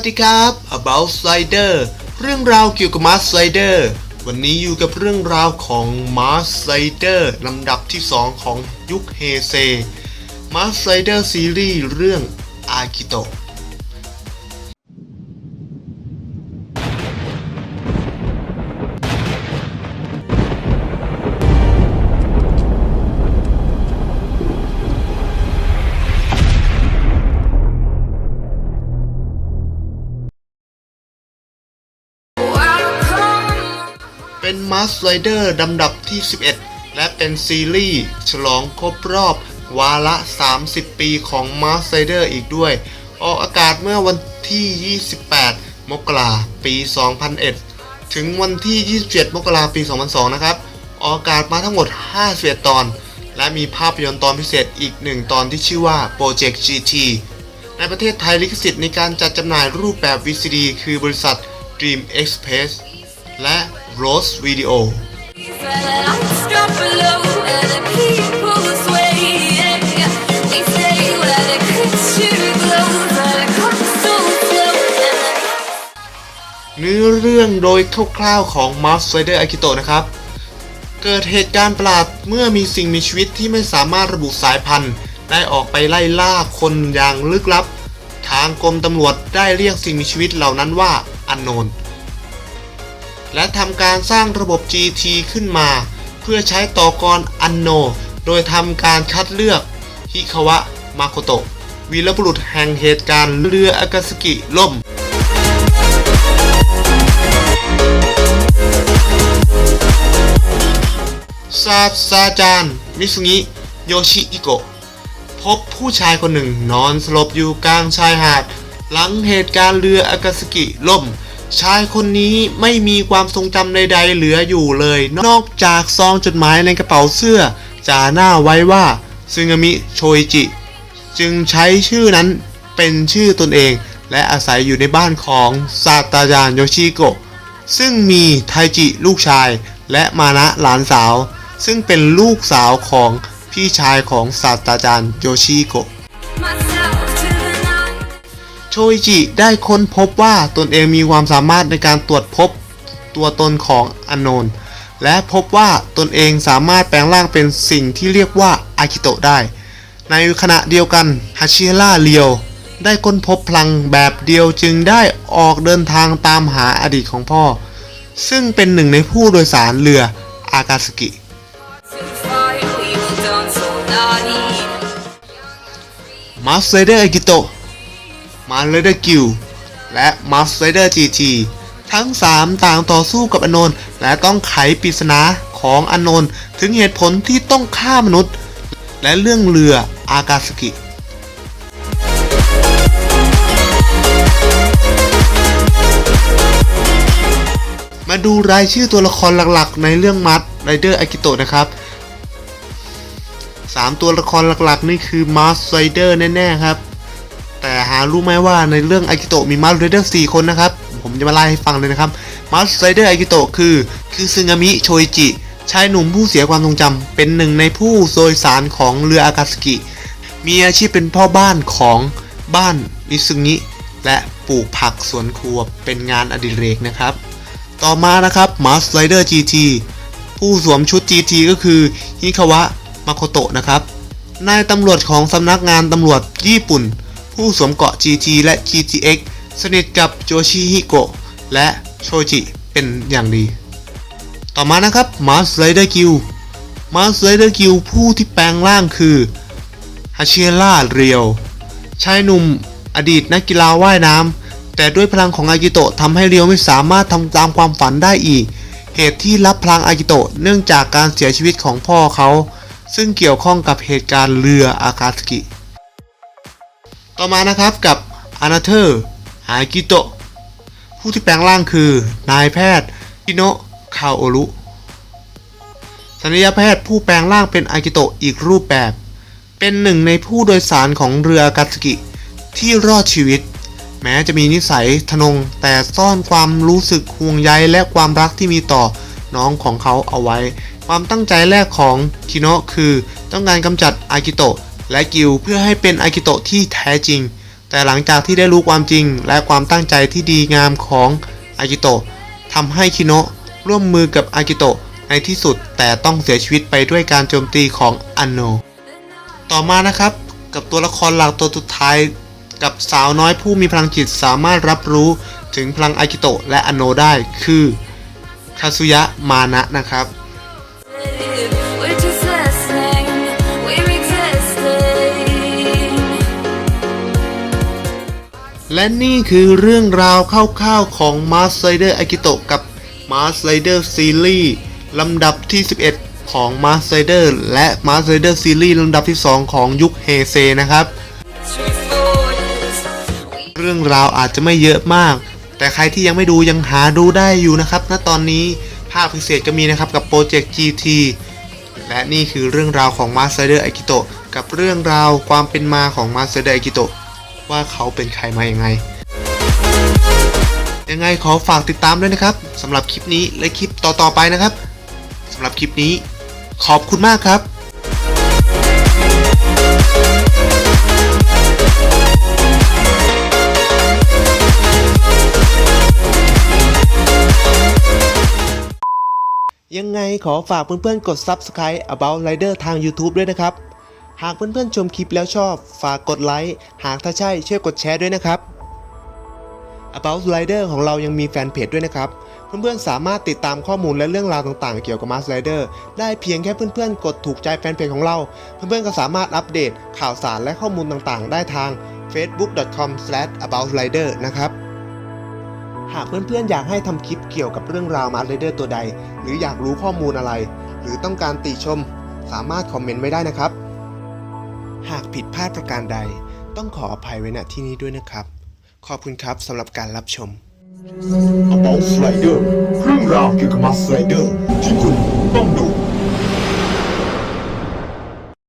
วัสดีครับ About Slider เรื่องราวเกี่ยวกับ Mars Slider วันนี้อยู่กับเรื่องราวของ Mars Slider ลำดับที่ 2 ของยุคเฮเซ Mars Slider ซีรีส์เรื่องอากิโตะ เป็น Mars Rider ลำดับที่ 11 และเป็นซีรีส์ฉลองครบรอบ วาระ 30 ปีของ Mars Rider อีกด้วย ออกอากาศเมื่อวันที่ 28 มกราปี 2001 ถึงวันที่ 27 มกราปี 2002 นะครับ ออกอากาศมาทั้งหมด 51 ตอน และมีภาพยนตร์ตอนพิเศษอีกหนึ่งตอนที่ชื่อว่า Project GT ในประเทศไทยลิขสิทธิ์ในการจัดจำหน่ายรูปแบบ VCD คือบริษัท Dream Express และ Rose Video เนื้อเรื่องโดยคร่าวๆของ Mars Rider Akito นะครับ เกิดเหตุการณ์ประหลาดเมื่อมีสิ่งมีชีวิตที่ไม่สามารถระบุสายพันธุ์ ได้ออกไปไล่ล่าคนอย่างลึกลับ ทางกรมตำรวจได้เรียกสิ่งมีชีวิตเหล่านั้นว่าอันโนน และทำการสร้างระบบ GT ขึ้นมา เพื่อใช้ต่อกรอันโน โดยทำการคัดเลือกฮิคาวะมาโคโตะวีรบุรุษแห่งเหตุการณ์เรืออากาสกิล่มศาสตราจารย์มิสุงิ โยชิอิโกะ พบผู้ชายคนหนึ่งนอนสลบอยู่กลางชายหาด หลังเหตุการณ์เรืออากาสกิล่ม ชายคนนี้ไม่มีความทรงจำใดๆเหลืออยู่เลย นอกจากซองจดหมายในกระเป๋าเสื้อจาหน้าไว้ว่าซึงามิโชอิจิ จึงใช้ชื่อนั้นเป็นชื่อตนเอง และอาศัยอยู่ในบ้านของศาตาจารย์โยชิโกะซึ่งมีไทจิลูกชายและมานะหลานสาว ซึ่งเป็นลูกสาวของพี่ชายของศาสตราจารย์โยชิโกะ โชอิจิได้ค้นพบว่าตนเองมีความสามารถในการตรวจพบตัวตนของอโนนและพบว่าตนเองสามารถแปลงร่างเป็นสิ่งที่เรียกว่าอากิโตะได้ ในขณะเดียวกันฮาชิระเรียวได้ค้นพบพลังแบบเดียวจึงได้ออกเดินทางตามหาอดีตของพ่อ ซึ่งเป็นหนึ่งในผู้โดยสารเรืออากาสกิ Too far, we will dance all night. มาสเ r เดอร์อากิโตะ มาเลเดอร์กิลและมาสเ r เดอร์จีทีทั้ง 3 ต่างต่อสู้กับอนนท์และต้องไขปริศนาของอนนท์ถึงเหตุผลที่ต้องฆ่ามนุษย์ และเรื่องเรืออากาสกิมาดูรายชื่อตัวละครหลักๆ ในเรื่องมัดไรเดอร์อากิโตะนะครับสามตัวละครหลักๆ นี่คือมาสไรเดอร์แน่ ๆ ครับ แต่หารู้ไหมว่าในเรื่องอากิโตะมีมาสไรเดอร์4คนนะครับ ผมจะมาไล่ให้ฟังเลยนะครับมาสไรเดอร์อากิโตะคือ คือซึงามิโชอิจิชายหนุ่มผู้เสียความทรงจำเป็นหนึ่งในผู้โดยสารของเรืออากาสกิ มีอาชีพเป็นพ่อบ้านของบ้านมิซึงิและปลูกผักสวนครัวเป็นงานอดิเรกนะครับ ต่อมานะครับมาสไรเดอร์ GT ผู้สวมชุด GT ก็คือฮิคาวะมาโคโตะนะครับนายตำรวจของสำนักงานตำรวจญี่ปุ่น ผู้สวมเกราะ GT และ GTX สนิทกับโจชิฮิโกะและโชจิเป็นอย่างดี ต่อมานะครับมาสไรเดอร์กิลมาสไรเดอร์กิลผู้ที่แปลงร่างคือฮาชิระเรียวชายหนุ่มอดีตนักกีฬาว่ายน้ำแต่ด้วยพลังของอากิโตะทำให้เรียวไม่สามารถทำตามความฝันได้อีก เหตุที่รับพลังอากิโตะเนื่องจากการเสียชีวิตของพ่อเขา ซึ่งเกี่ยวข้องกับเหตุการณ์เรืออากาสกิ ต่อมานะครับกับอนาเธอร์อากิโตะผู้ที่แปลงร่างคือนายแพทย์ฮิโนะคาโอรุศัลยแพทย์ผู้แปลงร่างเป็นอากิโตะอีกรูปแบบ เป็นหนึ่งในผู้โดยสารของเรืออากาสกิที่รอดชีวิต แม้จะมีนิสัยทนงแต่ซ่อนความรู้สึกห่วงใยและความรักที่มีต่อน้องของเขาเอาไว้ ความตั้งใจแรกของคิโนะคือต้องการกำจัดอากิโตะ และกิลเพื่อให้เป็นอากิโตะที่แท้จริง แต่หลังจากที่ได้รู้ความจริง และความตั้งใจที่ดีงามของอากิโตะทำให้คิโนะร่วมมือกับอากิโตะในที่สุดแต่ต้องเสียชีวิตไปด้วยการโจมตีของอันโน ต่อมานะครับกับตัวละครหลักตัวสุดท้าย กับสาวน้อยผู้มีพลังจิตสามารถรับรู้ถึงพลังอากิโตะและอันโนได้คือคาซุยะมานะนะครับ และนี่คือเรื่องราวคร่าวๆของ Mars Rider Akito กับ Mars Rider Series ลำดับที่ 11 ของ Mars Rider และ Mars Rider Series ลำดับที่ 2 ของยุคเฮเซนะครับ เรื่องราวอาจจะไม่เยอะมาก แต่ใครที่ยังไม่ดูยังหาดูได้อยู่นะครับณตอนนี้ภาพพิเศษก็มีนะครับกับโปรเจกต์ GT และนี่คือเรื่องราวของ Mars Rider Akito กับเรื่องราวความเป็นมาของ Mars Rider Akito ว่าเขาเป็นใครมาอย่างไง ยังไงขอฝากติดตามด้วยนะครับสำหรับคลิปนี้และคลิปต่อๆไปนะครับสำหรับคลิปนี้ ขอบคุณมากครับยังไงขอฝากเพื่อนๆ กด Subscribe About Rider ทาง YouTube ด้วยนะครับ หากเพื่อนๆชมคลิปแล้วชอบ ฝากกดไลค์ หากถ้าใช่ช่วยกดแชร์ด้วยนะครับ About Rider ของเรายังมีแฟนเพจด้วยนะครับ เพื่อนๆสามารถติดตามข้อมูลและเรื่องราวต่างๆ เกี่ยวกับ Mars Rider ได้เพียงแค่เพื่อนๆ กดถูกใจแฟนเพจของเรา เพื่อนๆก็สามารถอัปเดตข่าวสารและข้อมูลต่างๆ ได้ทาง facebook.com/aboutrider นะครับหากเพื่อนๆอยากให้ทำคลิปเกี่ยวกับเรื่องราว Mars Rider ตัวใด หรืออยากรู้ข้อมูลอะไร หรือต้องการติชม สามารถคอมเมนต์ไว้ได้นะครับ หากผิดพลาดประการใด ต้องขออภัยไว้ณที่นี้ด้วยนะครับ ขอบคุณครับสำหรับการรับชม กระเป๋าสไลเดอร์เรื่องราวเกี่ยวกับมาสไลเดอร์ที่คุณต้องดู